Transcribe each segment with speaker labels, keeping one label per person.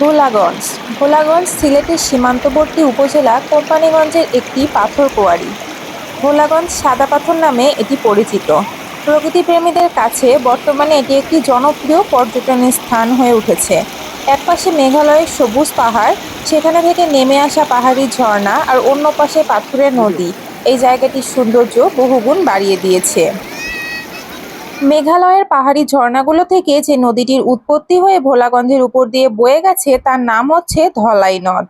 Speaker 1: ভোলাগঞ্জ। ভোলাগঞ্জ সিলেটের সীমান্তবর্তী উপজেলা কোম্পানীগঞ্জের একটি পাথর কোয়ারি। ভোলাগঞ্জ সাদা পাথর নামে এটি পরিচিত। প্রকৃতিপ্রেমীদের কাছে বর্তমানে এটি একটি জনপ্রিয় পর্যটন স্থান হয়ে উঠেছে। একপাশে মেঘালয়ের সবুজ পাহাড়, সেখানে থেকে নেমে আসা পাহাড়ি ঝর্ণা আর অন্য পাশে পাথুরে নদী। এই জায়গাটির সৌন্দর্য বহুগুণ বাড়িয়ে দিয়েছে। মেঘালয়ের পাহাড়ি ঝর্ণাগুলো থেকে যে নদীটির উৎপত্তি হয়ে ভোলাগঞ্জের উপর দিয়ে বয়ে গেছে, তার নাম হচ্ছে ধলাই নদ।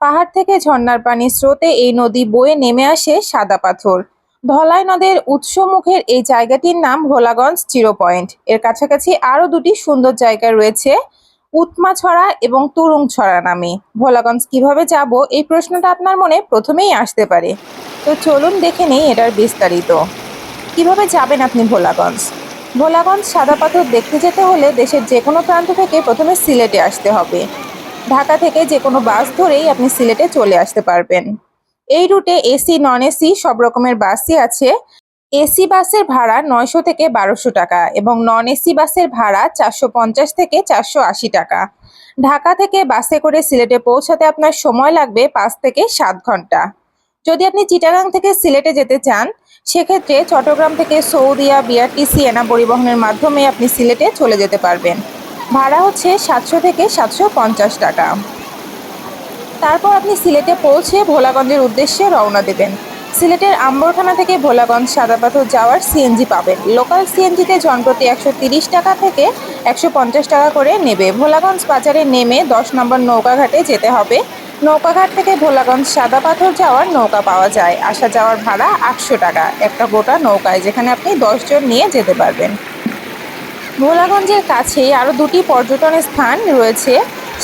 Speaker 1: পাহাড় থেকে ঝর্ণার পানির স্রোতে এই নদী বয়ে নেমে আসে সাদা পাথর। ধলাই নদের উৎসমুখের এই জায়গাটির নাম ভোলাগঞ্জ জিরো পয়েন্ট। এর কাছাকাছি আরও দুটি সুন্দর জায়গা রয়েছে, উৎমাছড়া এবং তুরুংছড়া নামে। ভোলাগঞ্জ কীভাবে যাব, এই প্রশ্নটা আপনার মনে প্রথমেই আসতে পারে। তো চলুন দেখে নেই এটার বিস্তারিত। কীভাবে যাবেন আপনি ভোলাগঞ্জ? ভোলাগঞ্জ সাদা পাথর দেখতে যেতে হলে দেশের যে কোনো প্রান্ত থেকে প্রথমে সিলেটে আসতে হবে। ঢাকা থেকে যে কোনো বাস ধরেই আপনি সিলেটে চলে আসতে পারবেন। এই রুটে এসি নন এসি সব রকমের বাসই আছে। এসি বাসের ভাড়া নয়শো থেকে বারোশো টাকা এবং নন এসি বাসের ভাড়া চারশো পঞ্চাশ থেকে চারশো আশি টাকা। ঢাকা থেকে বাসে করে সিলেটে পৌঁছাতে আপনার সময় লাগবে পাঁচ থেকে সাত ঘণ্টা। যদি আপনি চিটাগাং থেকে সিলেটে যেতে চান সেক্ষেত্রে চট্টগ্রাম থেকে সৌদিয়া বিআরটিসি এনা পরিবহনের মাধ্যমে আপনি সিলেটে চলে যেতে পারবেন। ভাড়া হচ্ছে সাতশো থেকে সাতশো পঞ্চাশ টাকা। তারপর আপনি সিলেটে পৌঁছে ভোলাগঞ্জের উদ্দেশ্যে রওনা দেবেন। সিলেটের আম্বরখানা থেকে ভোলাগঞ্জ সাদাপাথর যাওয়ার সিএনজি পাবেন। লোকাল সিএনজিতে জনপ্রতি একশো তিরিশ টাকা থেকে একশো পঞ্চাশ টাকা করে নেবে। ভোলাগঞ্জ বাজারে নেমে দশ নম্বর নৌকাঘাটে যেতে হবে। নৌকাঘাট থেকে ভোলাগঞ্জ সাদা পাথর যাওয়ার নৌকা পাওয়া যায়। আসা যাওয়ার ভাড়া আটশো টাকা। একটা গোটা নৌকায় যেখানে আপনি দশজন নিয়ে যেতে পারবেন। ভোলাগঞ্জের কাছেই আরও দুটি পর্যটন স্থান রয়েছে।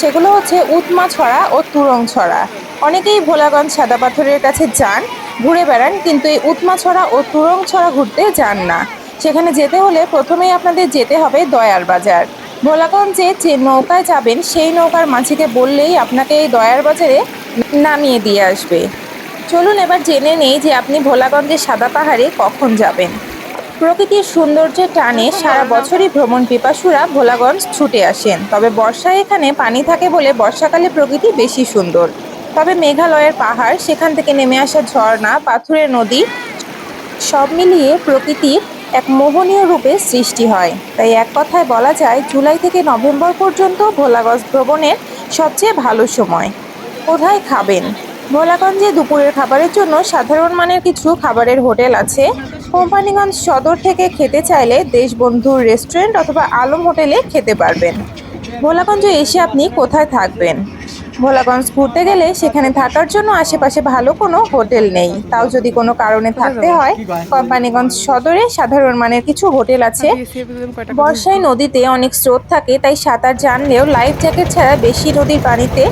Speaker 1: সেগুলো হচ্ছে উৎমাছড়া ও তুরংছড়া অনেকেই ভোলাগঞ্জ সাদা পাথরের কাছে যান, ঘুরে বেড়ান, কিন্তু এই উৎমাছড়া ও তুরংছড়া ঘুরতে যান না। সেখানে যেতে হলে প্রথমেই আপনাদের যেতে হবে দয়ার বাজার। ভোলাগঞ্জে যে নৌকায় যাবেন, সেই নৌকার মাঝিকে বললেই আপনাকে এই দয়ার বাজারে নামিয়ে দিয়ে আসবে। চলুন এবার জেনে নেই যে আপনি ভোলাগঞ্জের সাদা পাহাড়ে কখন যাবেন। প্রকৃতির সৌন্দর্যের টানে সারা বছরই ভ্রমণ পিপাসুরা ভোলাগঞ্জ ছুটে আসেন। তবে বর্ষায় এখানে পানি থাকে বলে বর্ষাকালে প্রকৃতি বেশি সুন্দর। তবে মেঘালয়ের পাহাড়, সেখান থেকে নেমে আসা ঝর্ণা, পাথুরে নদী সব মিলিয়ে প্রকৃতির এক মোহনীয় রূপে সৃষ্টি হয়। তাই এক কথায় বলা যায়, জুলাই থেকে নভেম্বর পর্যন্ত ভোলাগঞ্জ ভ্রমণের সবচেয়ে ভালো সময়। কোথায় খাবেন? ভোলাগঞ্জে দুপুরের খাবারের জন্য সাধারণ মানের কিছু খাবারের হোটেল আছে। কোম্পানিগঞ্জ সদর থেকে খেতে চাইলে দেশবন্ধুর রেস্টুরেন্ট অথবা আলম হোটেলে খেতে পারবেন। ভোলাগঞ্জে এসে আপনি কোথায় থাকবেন? ভোলাগঞ্জ ঘুরতে গেলে সেখানে থাকার জন্য আশেপাশে ভালো কোনো হোটেল নেই। তাও যদি কোনো কারণে থাকতে হয় কোম্পানিগঞ্জ সদরে সাধারণ মানের কিছু হোটেল আছে। বর্ষায় নদীতে অনেক স্রোত থাকে তাই সাঁতার জানলেও লাইফ জ্যাকেট ছাড়া বেশি নদীর পানিতে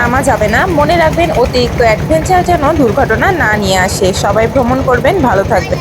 Speaker 1: নামা যাবে না। মনে রাখবেন অতিরিক্ত অ্যাডভেঞ্চার যেন দুর্ঘটনা না নিয়ে আসে। সবাই ভ্রমণ করবেন ভালো থাকবেন।